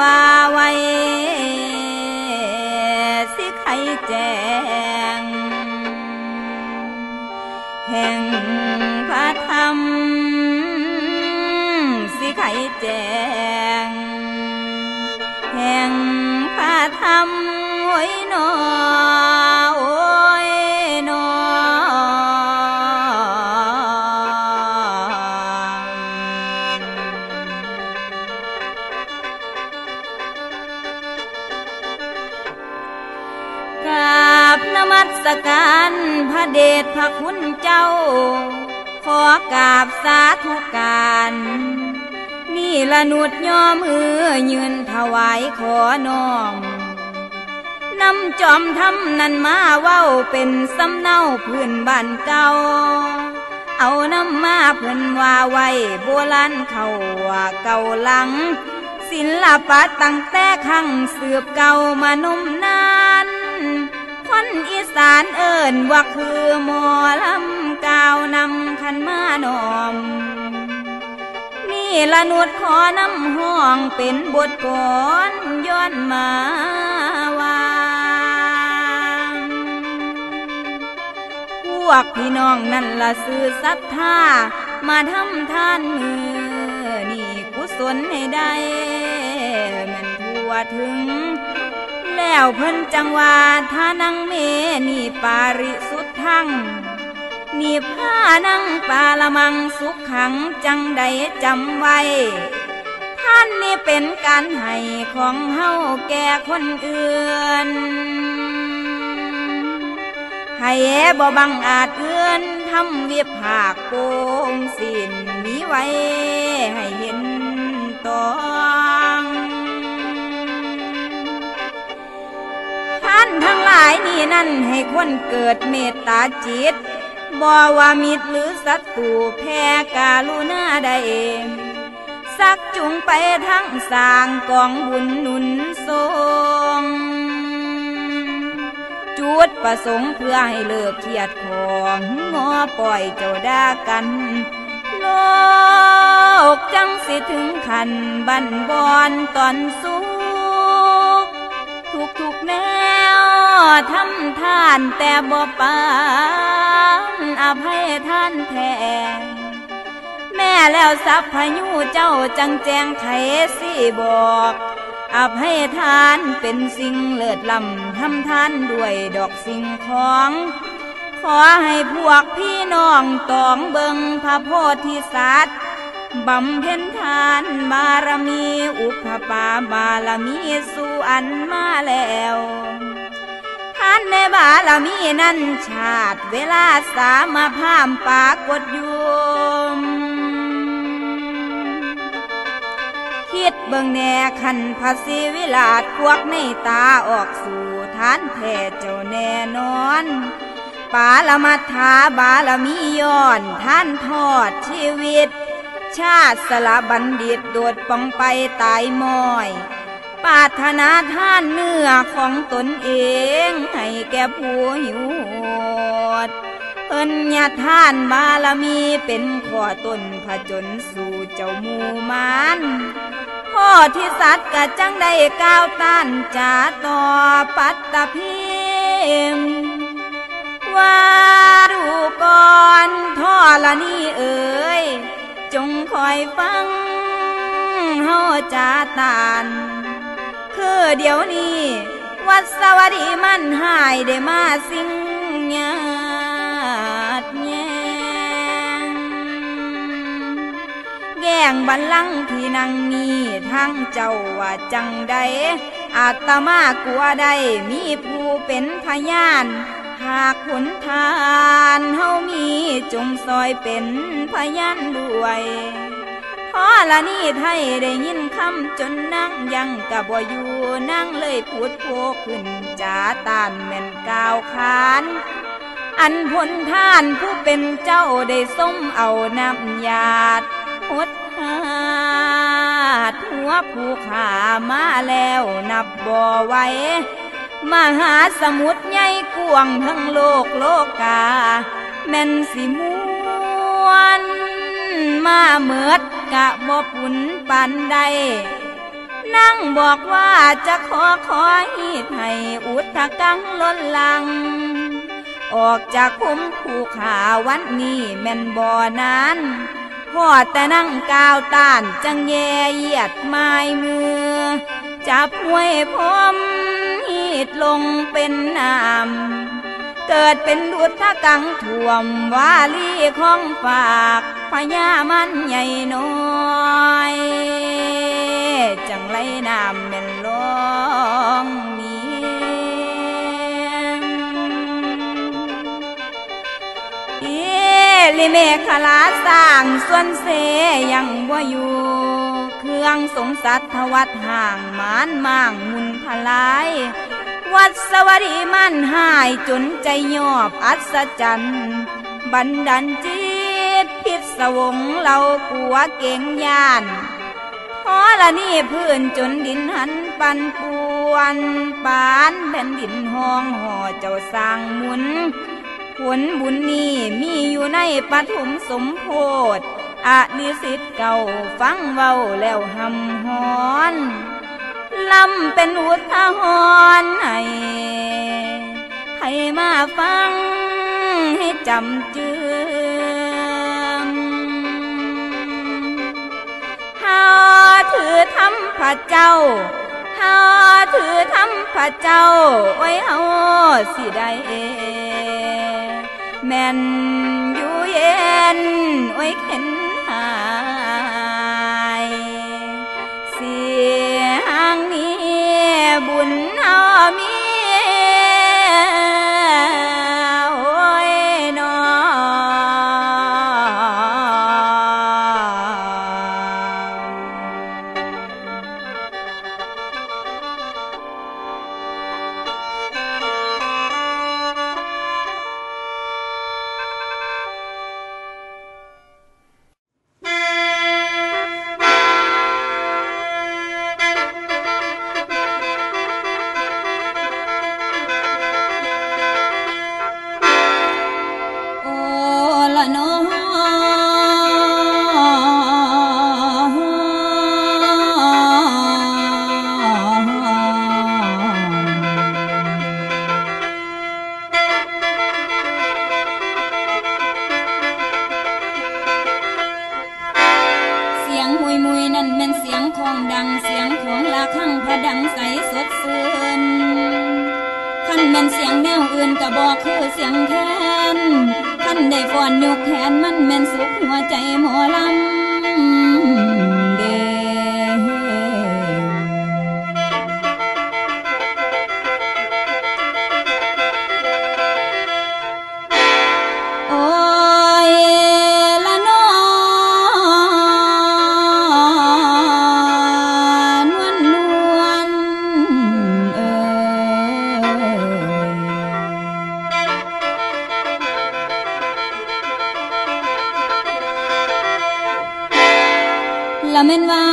ว่าไว้สิใครแจง แห่งพระธรรม สิใครแจง แห่งพระธรรมโอ้ยนอ รพระเดชพระคุณเจ้า ขอกราบสาธุการ นี่ละนุดย่อมือยืนถวายขอน้อมนำจอมทำนันมาเว้าเป็นสำเนาพื้นบ้านเก่า เอาน้ำมาเพิ่นว่าไว้โบราณเขาว่าเก่าหลัง ศิลปะตั้งแต่ขั้งสืบเก่ามานมนาน คนอีสานเอิ้นว่าคือหมอลำกาวนำขันมาหนอม นี่ละนุดขอนำห้องเป็นบทกรย้อนมาวางพวกพี่น้องนั่นละซื้อศรัทธามาทำท่านมือ นี่กุศลให้ได้ มันทั่วถึง แล้วเพิ่นจังหวาท่านังเมนี่ปาริสุทธังนี่ผ้านั่งปาละมังสุขขังจังใดจำไว้ ท่านนี่เป็นการให้ของเฮาแก่คนอื่น ให้บ่บังอาจเอื้อนทำเวียบผากโกงสินมีไว้ให้เห็น นทั้งหลายนี่นั่นให้คนเกิดเมตตาจิตบ่ว่ามิตรหรือศัตรูแพ้กาลุณาได้เองสักจุงไปทั้งสร้างกองบุญหนุนทรงจุดประสงค์เพื่อให้เลิกเครียดของงอปล่อยเจ้าด่ากัน โลกจังสิถึงขันบันบอนตอนสุขทุกทุกแนว ทำทานแต่บ่ปานอภัยท่านแทนแม่แล้วสัพพยูเจ้าจังแจงไขสิบอกอภัยทานเป็นสิ่งเลิศล้ำทำทานด้วยดอกสิ่งของ ขอให้พวกพี่น้องตองเบิงพระโพธิสัตว์บำเพ็ญทานบารมี อุปปาบารมีสู่อันมาแล้ว นในบารมีนั้นชาติเวลาสามาพามปากดยู่คิดเบิ่งแน่ขันภาษีวิลาศพวกในตาออกสู่ฐานแท้เจ้าแน่นอนปาละมัทธาบารมีย้อนท่านทอดชีวิต ชาติสละบัณฑิตโดดปองไปตายมอย ปาถนาท่านเนื้อของตนเอง ให้แก่ผู้หิวโหดเอิญญาท่านบารมีเป็นข้อต้นผจญสู่เจ้ามูมานพ่อที่สัตว์กะจังได้ก้าวต้านจาต่อปัตตภีมว่าดูก่อนท่อละนี่เอ๋ย จงคอยฟังเฮาจาตาน อเดี๋ยวนี้ วัดสวัสดีมันหายได้มาสิ่งญาติแยงแย่งบัลลังก์ที่นังนี้ทั้งเจ้าว่าจังใดอาตมากลัวใดมีผู้เป็นพยานหากขนทานเฮามีจงซอยเป็นพยานด้วยพอละนี่ไทยได้ยินคำจนนั่งยังกะบ่อยู่ นั่งเลยพูดโพขึ้นจาตานแม่นกาวขาน อันผลท่านผู้เป็นเจ้าได้ส้มเอาน้ำยาดหดหาดหัวผู้ขามาแล้วนับบ่อไว้มหาสมุทรใหญ่กวงทั้งโลกโลกกา แม่นสิมวน มาเมิดกะบ่ปุ่นปานใด นั่งบอกว่าจะขอขอหีดให้อุทกังล้นลัง ออกจากคุ้มผู้ขาวันนี้แม่นบ่อนานพ่อแต่นั่งกาวต้านจังแยเหยียดไม้มือ จับมวยพรมหีดลงเป็นน้ำเกิดเป็นดุทะกังท่วมวาลีของฝากพญามันใหญ่น้อย น้ำเป็นลองมีเอลิเมฆลาสร้างส่วนเสยังบ่อยู่เครื่องสงสัตทวัดห่างมานม่างมุนทลาย วัดสวัสดีมันหายจนใจยอบอัศจรรย์บันดันจิตพิศวงเรากัวเก่งยาน อละนี่พื้นจนดินหันปันปวนปานแผ่นดินห้องห่อเจ้าสร้างหมุน ผลบุญนี้มีอยู่ในปฐมสมโพธิอนิสิตเก่าฟังเว้าแล้วหำหอนลำเป็นอุทาหรณ์ให้ให้มาฟังให้จำจืม ถือทำพระเจ้าหาถือทำพระเจ้าไว้เฮาสิได้แม่นอยู่เย็นไว้เข็นหายเสียงนี้บุญเอามี มุยนั่นเป็นเสียงของดังเสียงของลาคังพระดังใสสดซื่นขันแม่นเสียงแนวอื่นกะบอกคือเสียงแค้นขันได้ฟอนยกแขนมันแม่นสุขหัวใจหมอลำ ละเม่นว่า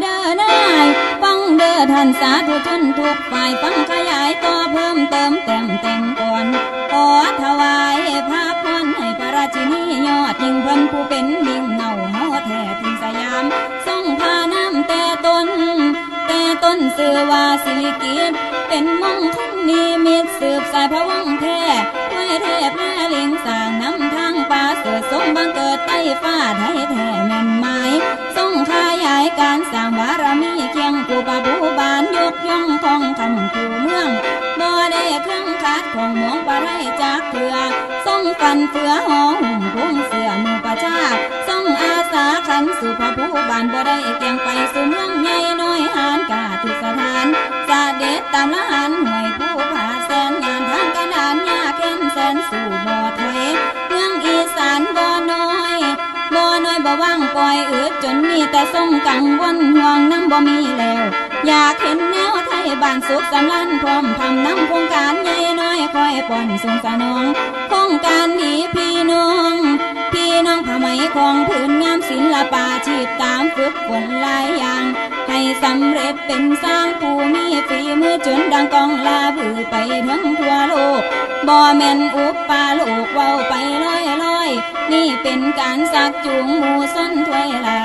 เด้อนายฟังเด้อท่านสาธุชนทุกฝ่ายฟังขยายต่อเพิ่มเติมแต่มแต่งก่อนขอถวายพระพรให้พระราชินียอดยิ่งเพิ่นผู้เป็นดิ่งเงาเฮาแท้ถึงสยามทรงพาน้ำแต่ต้น แต่ต้นสื่อว่าสิริกิตเป็นมงคลนิมิตสืบสายพระวังแท้ไว้เทพแม่ลี้ยงสางน้ำทางป่าเสือสมบังเกิดใต้ฟ้าไทยแท้แม่นม้ ทรงขยายการสร้างบารมีเคียงกูปะบูบานยกย่องทองคำคูเมืองบ่ได้เครื่องคัดของหมองปะไรจากเถือทรงฟันเฟือหอหุ่มพุ่งเสือมือประชาทรงอาสาขันสู่พระผู้บานบ่ได้เกียงไปสู่เมืองใหญ่น้อยหานกาทุสถานสาเด็จตามละหันห่วยผู้ผาแสนงานทางกระดานยาเข้มแสนสู่บ่อไทย ว่างปล่อยอืดจนมีแต่ทรงกังวลห่วงน้ำบ่มีแล้ว อยากเห็นแนวไทยบ้านสุขสำรันพร้อมทำน้ำโครงการใหญ่น้อยคอยป่อนสงสนองโครงการนี้พี่น้อง พี่น้องผ้าไหมของผืนงามศิลปาชีพตามฝึกฝนหลายอย่าง ให้สำเร็จเป็นสร้างผู้มีฝีมือจนดังกองลาบือไปทั้งทั่วโลกบ่แม่นอุปปาโลกเว้าไปลอยลอย นี่เป็นการสักจูงมูส้นถ้วยลา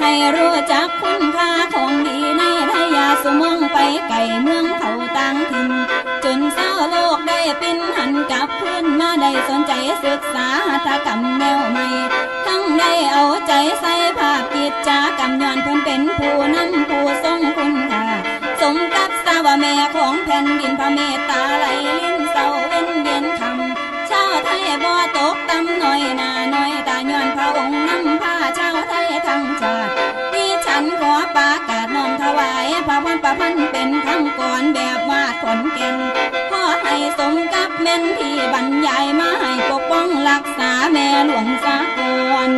ให้รู้จักคุณค่าของดีในทยาสมองไปไก่เมืองเขาต่างถิ่นจนเศร้าโลกได้ปินหันกลับขึ้นมาได้สนใจศึกษาหัตถกรรมแนวใหม่ทั้งได้เอาใจใส่ภาพกิจจากรรมย้อนเพิ่นเป็นผู้นำผู้ทรงคุณค่าสมกับสาวแม่ของแผ่นดินพระเมตตาไหลลิ้นเศร้า บ่ตกตำหน่อยนาหน่อยตาย้อนพระองค์นำผ้าชาไทยทั้งชาติที่ฉันขอปากาศน้อมถวายพระพันประพันเป็นคำก่อนแบบวาดขอนแก่นขอให้สมกับแม่นที่บรรยายมาให้ปกป้องรักษาแม่หลวงสากล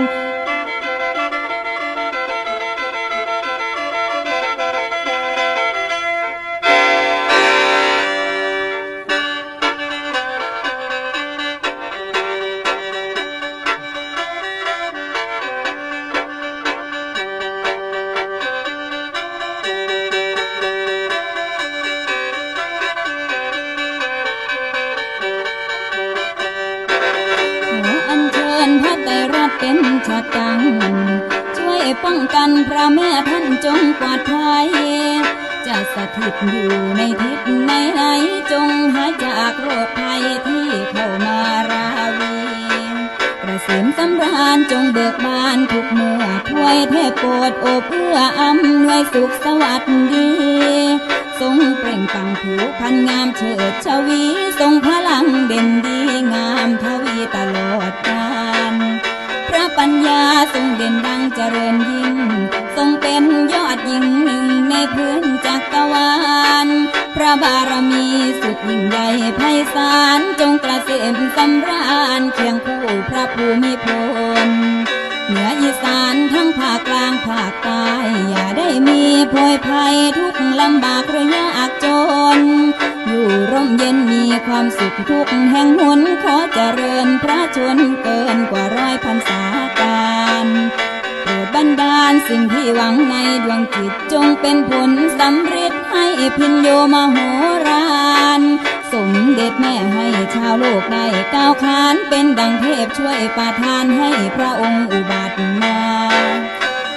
รงเปล่งปังผิวพันงามเฉิดชวีทรงพลังเด่นดีงามทวีตลอดกาลพระปัญญาทรงเด่นดังเจริญยิ่ง ทรงเป็นยอดยิ่งหนึ่งในพื้นจักรวาล พระบารมีสุดยิ่งใหญ่ไพศาลจงกระเสมสำราญเคียงคู่พระภูมิพล เหนืออีสานทั้งภาคกลางภาคใต้อย่าได้มีโพยภัยทุกลำบากหรือยากจน อยู่ร่มเย็นมีความสุขทุกแห่งหนขอเจริญพระชนเกินกว่าร้อยพรรษาการโปรดบันดาลสิ่งที่หวังในดวงจิตจงเป็นผลสำเร็จให้พินโยมโหราน เด็จแม่ให้ชาวโลกได้ก้าวขานเป็นดังเทพช่วยประทานให้พระองค์อุบัติมา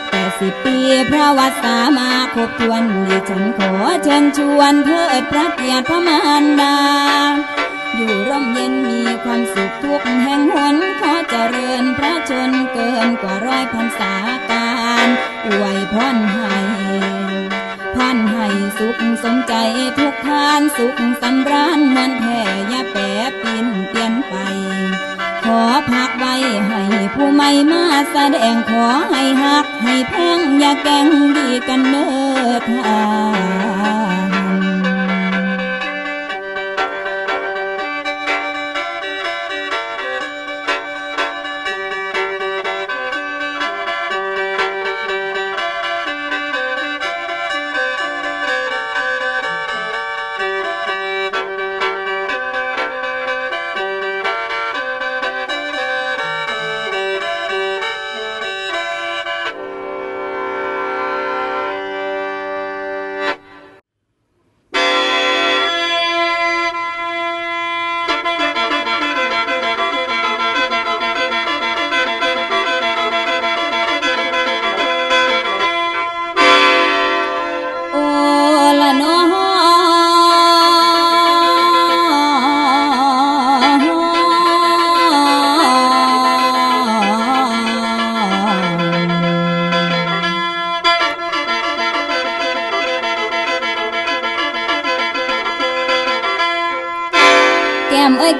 แต่สิบปีพระวัสามาครบทวนดิฉันขอเชิญชวนเทิดพระเกียรติพระมารดา อยู่ร่มเย็นมีความสุขทุกแห่งหนขอเจริญพระชนเกินกว่าร้อยพรรษาการอวยพรให้ สุขสมใจทุกทานสุขสำราญมันแผ่ยาแปรปินเปลี่ยนไป ขอพักไว้ให้ผู้ไม่มาแสดงขอให้หักให้แพงอย่าแกงดีกันเนิดทา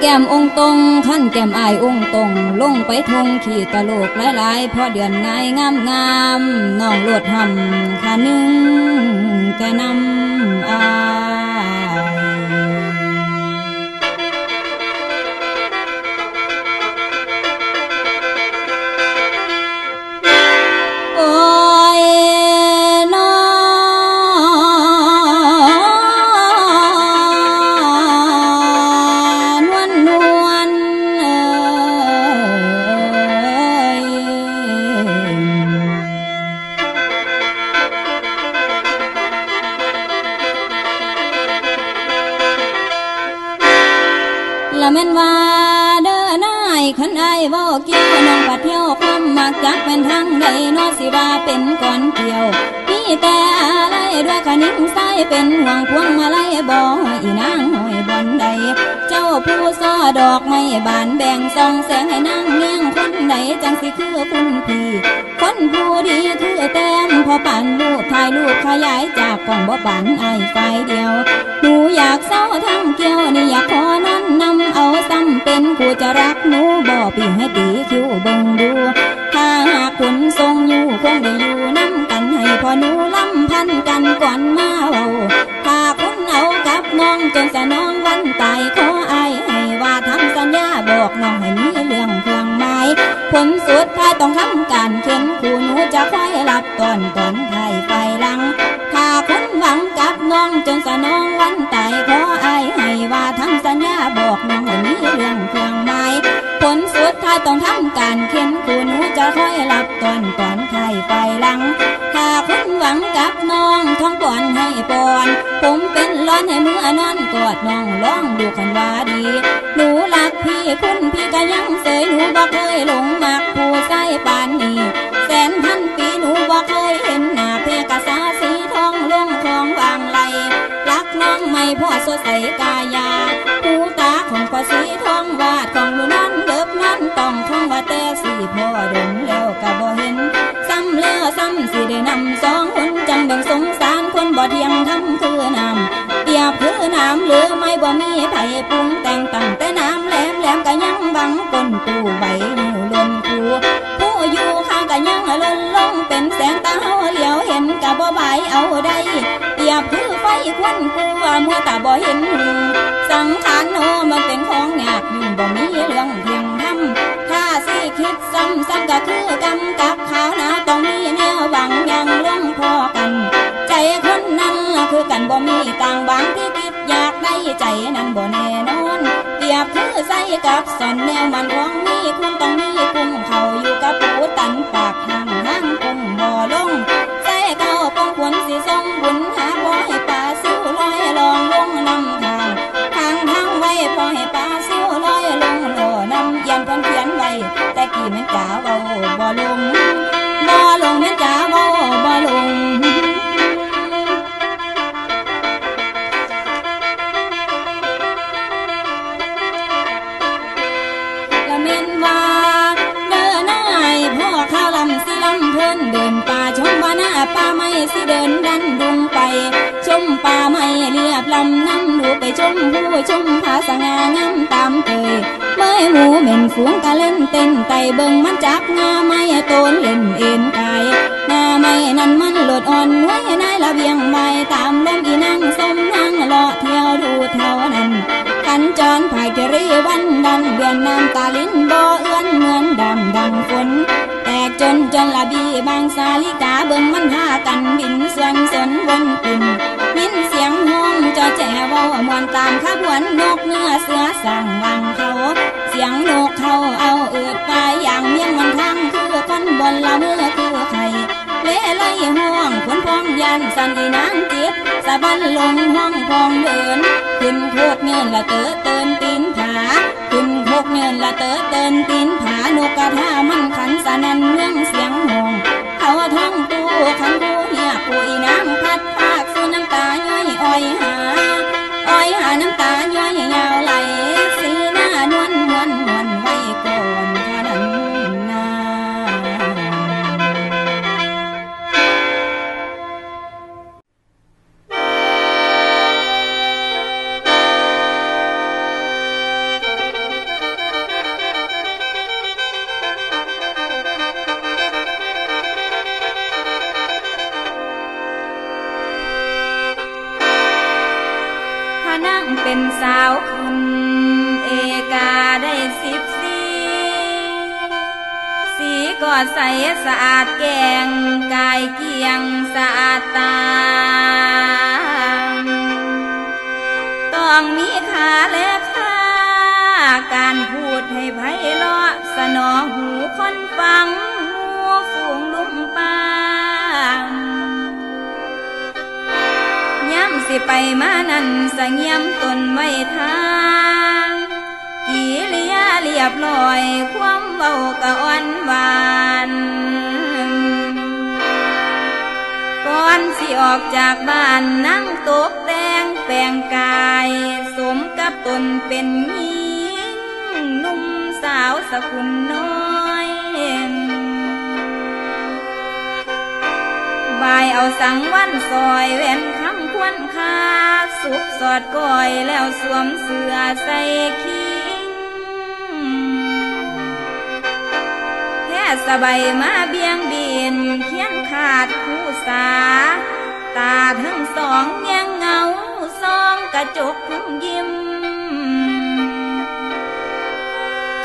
แก้มองตรงขั้นแก้มอายองตรง ลงไปทงขี่ตะโลกหลายๆพอเดือนนายงามงามน้องโลดหำขานึงแต่นำ แต่อะไรด้วยขนิ่งใสเป็นห่วงพวงมาลัยบ่อีนางหอยบนใด เจ้าผู้ซ้อดอกไม้บานแบ่งส่องแสงให้นางเงี้ยงคนไหนจังสิคือคุณพี่คนผู้ดีถือแต้มพอปั่นลูกถ่ายรูปขยายจากกล่องบ่ปั่นไอไฟเดียวหนูอยากเศร้าทั้งเกี่ยวนี่อยากขอนั้นนำเอาซ้ำเป็นผู้จะรักหนูบ่ปีให้ตี ลับตอนตอนไทยไฟลัง ถ้าคุณหวังกับน้องจนสนองวันตายขออายให้ว่าทำสัญญาบอกน้องให้มีเรื่องเครื่องหมายผลสุดท้ายต้องทำการเข็นคู่หนูจะคอยรับตอนตอนไทยไฟลัง ถ้าคุณหวังกับน้องท้องปอนให้ปอน ผมเป็นร้อนให้มือนอนกอดน้องร้องดูกันว่าดีหนูรักพี่คุณพี่ก็ยังเสยหนูบ่เคยหลงมักผู้ใส่ปานนี้แสนพัน หูบ่เคยเห็นหน้าเพกษาสีทองลงของวางไหลรักน้องไม่พ่อสดใสกายาหูตาของพ่อสีทองวาดของหูนั้นเดิบนั้นต้องทองว่าแต่สีพ่อดงแล้วก็บ่เห็น ซ้ำแล้วซ้ำสิได้นำสองคนจังแบ่งสงสารคนบ่เที่ยงทำคือน้ำเปียบคือน้ำหรือไม่บ่มีไผปรุงแต่งตั้งแต่น้ำแหลมแหลมก็ยังบังก้นตู้บ บ่บายเอาได้เปียบคือไฟควันกูว่ามัวตาบ่เห็นหูสังขารโนมันเป็นของยากยิ่งบ่มีเรื่องเพียงทำถ้าสิคิดซ้ำซ้ำก็คือกำกับขาวหนาต้องมีแนวหวังยังลงพอกัน ใจคนนั้นคือกันบ่มีต่างบางที่คิดอยากได้ใจนั้นบ่แน่นอนเปียบคือใส่กับสอนแนวมันของมีคุณต้องมีกุ้ง ป่าไม่สิเดินดันดุงไป ชมป่าไม่เรียบลำน้ำดูไปชมผู้ชมผาสง่างามตามเคยเมื่อหมูเหม็นฝูงกะเล่นเต้นไตเบิ่งมันจับงาไม่โตนเล่นเอ็นกายงาไม่นั่นมันหลดอ่อนไว้ในระเบียงใบตามลมอีนั่งสมนั่งเลาะเที่ยวดูเท่านั้นกันจรภายเจรีวันดันเดือนน้ำตาลิ้นบ่เอื้อนเหมือนดำดังฝน กจนจนละบีบางสาลิกาเบิ่งมันหากันบินส่วนสนวนปิ่นยินเสียงห้องจอแจ๋วมวนตามขบวนนกเนื้อเสือสั่งวังเขา เสียงนกเขาเอาเอืดไปอย่างเมียงมันทั้งคือคนบนละเมื่อคือไข่เล่ไล่ห้องขวนพองยันสันอีนางจิตสะบันลงห้องพองเดินขึ้นโคกเงินละเตอเตินตีน กเงินละเตอเตินตีนผานกกระทามันขันสนันเมืองเสียงหงเขาท้องตู้ขันกูเหียปุยน้ำพัดภาคสูน้ำตาย้อยอ้อยหาอ้อยหาน้ำตาย้อย เป็นสาวขึ้นเอกาได้สิบสีสีก็ใสสะอาดแกงกายเกียงสะอาดตา ต้องมีขาและขาการพูดให้ไพเราะสนอหูคนฟัง สิไปมานั่นสะเงียมตนไว้ทางกิริยาเรียบร้อย ความเบากะอ่อนหวานก่อนสิออกจากบ้านนั่งตกแต่งแปลงกาย สมกับตนเป็นหญิงนุ่มสาวสกุลน้อยบายเอาสังวันซอยแหวน วรคาสุกสอดก้อยแล้วสวมเสื้อใส่คิงแค่สบายมาเบียงบินเขียนขาดคู่สา ตาทั้งสองแงงเงาซองกระจกพึ่งยิ้ม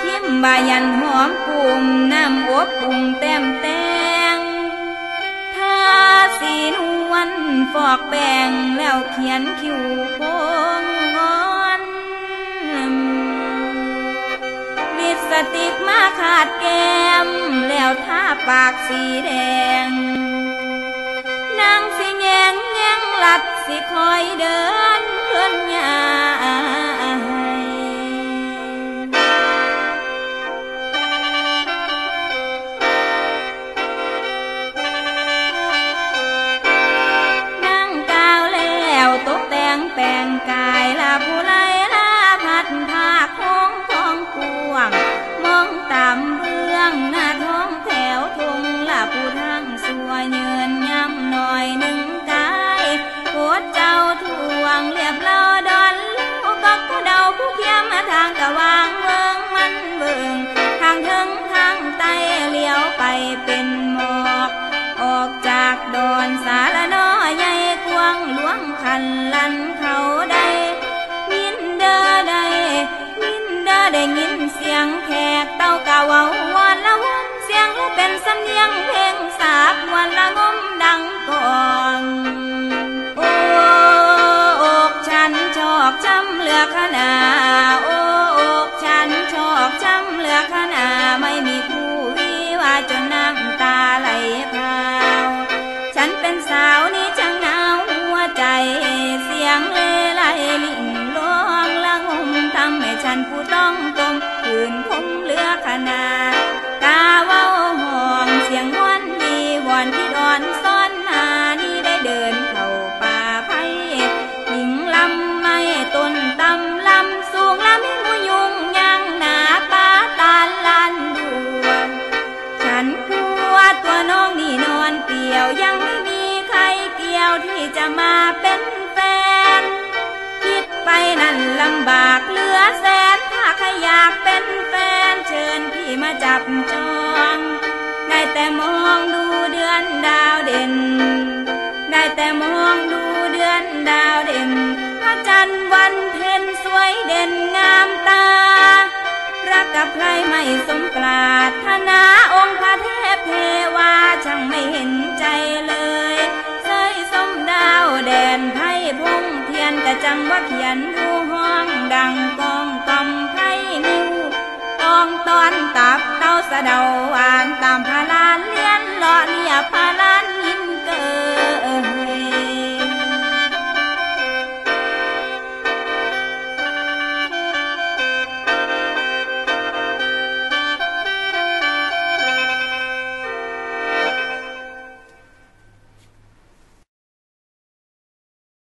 คิมบายันหอมปุ่มน้ำอบปุ่มเต็มแตง วนฟอกแบ่งแล้วเขียนคิ้วโค้งงอนลิปสติกมาขาดแก้ม แล้วทาปากสีแดง นางสิแงงแงงหลัดสิคอยเดินเพื่อนยาาทางกะวางเวิงมันเบิงทางถึงทางใต้เลี้ยวไปเป็นหมอก ออกจากดอนสารน้อใหญ่กวางหลวงคันลันเขาได้ยินเด้อได้ยินเด้อได้ยินเสียงแขกเต้ากะเว้าวอนละวนเสียงและเป็นสำเนียงเพลงสากวันละงมดังก่อนโอ้อกฉันชอกช้ำเหลือขนาโอ้อกฉันชอก ช้ำเหลือขนาไม่มีคู่วิวาจนน้ำตาไหลพราว ฉันเป็นสาวนี่ช่างหนาวหัวใจ เสียงเลไลลิ่นลวงละงมทำให้ฉันผู้ต้องตมคืนผมเหลือขนา กเป็นแฟนเชิญพี่มาจับจอง ได้แต่มองดูเดือนดาวเด่น ได้แต่มองดูเดือนดาวเด่น พระจันทร์วันเพ็ญสวยเด่นงามตา รักกับใครไม่สมปรารถนาองค์พระเทพเทวาช่างไม่เห็นใจเลยเสยสมดาวแดนไพ่พงเทียนกระจังว่าเขียนดูห้องดังกองตำไพ่งิวต องตอนตับเต้าสะเดาอ่านตามพาลานเลียนเลาะเลียพาลา